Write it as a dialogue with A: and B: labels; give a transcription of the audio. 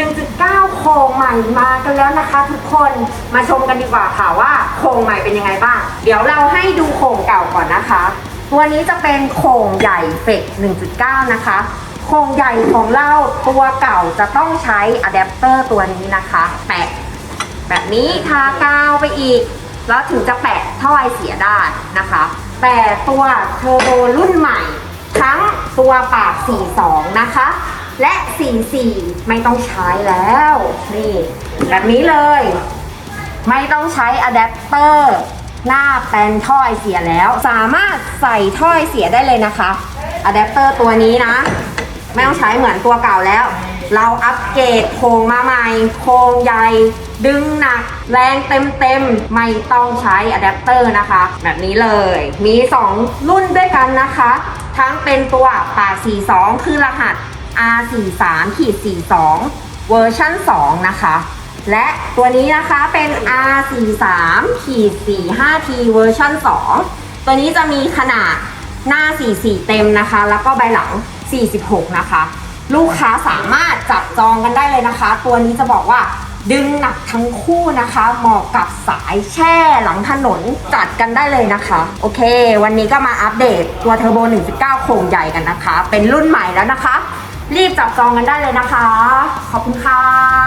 A: 1.9 โค้งใหม่มากันแล้วนะคะ ทุกคนมาชมกันดีกว่าค่ะว่าโครงใหม่เป็นยังไงบ้าง เดี๋ยวเราให้ดูโครงเก่าก่อนนะคะ ตัวนี้จะเป็นโครงใหญ่เฟก1.9 นะคะ โครงใหญ่ของเราตัวเก่าจะต้องใช้อะแดปเตอร์ตัวนี้นะคะ แปะแบบนี้ทากาวไปอีก แล้วถึงจะแปะท่อไอเสียได้นะคะ แต่ตัวเทอร์โบรุ่นใหม่ทั้งตัวปาก 42 นะคะ และ 44 ไม่ต้องใช้แล้ว นี่แบบนี้เลย ไม่ต้องใช้อะแดปเตอร์หน้าแปลนท่อไอเสียแล้ว สามารถใส่ท่อไอเสียได้เลยนะคะอะแดปเตอร์ตัวนี้นะ ไม่ต้องใช้เหมือนตัวเก่าแล้ว เราอัปเกรดโครงมาใหม่ โครงใหญ่ ดึงหนัก แรงเต็มเต็มๆไม่ต้องใช้อะแดปเตอร์นะคะ แบบนี้เลย มี 2 รุ่นด้วยกันนะคะ ทั้งเป็นตัวปาก42 คือรหัส R43 ขีด42เวอร์ชัน2 นะคะ และตัวนี้นะคะเป็น R43 ขีด 45T เวอร์ชัน2 ตัวนี้จะมีขนาดหน้า 44 เต็มนะคะ แล้วก็ใบหลัง 46 นะคะ ลูกค้าสามารถจับจองกันได้เลยนะคะ ตัวนี้จะบอกว่าดึงหนักทั้งคู่นะคะเหมาะกับสายแช่หลังถนนจัดกันได้เลยนะคะ โอเค วันนี้ก็มาอัปเดตตัวเทอร์โบ 1.9 โครงใหญ่กันนะคะ เป็นรุ่นใหม่แล้วนะคะ รีบจับจองกันได้เลยนะคะ ขอบคุณค่ะ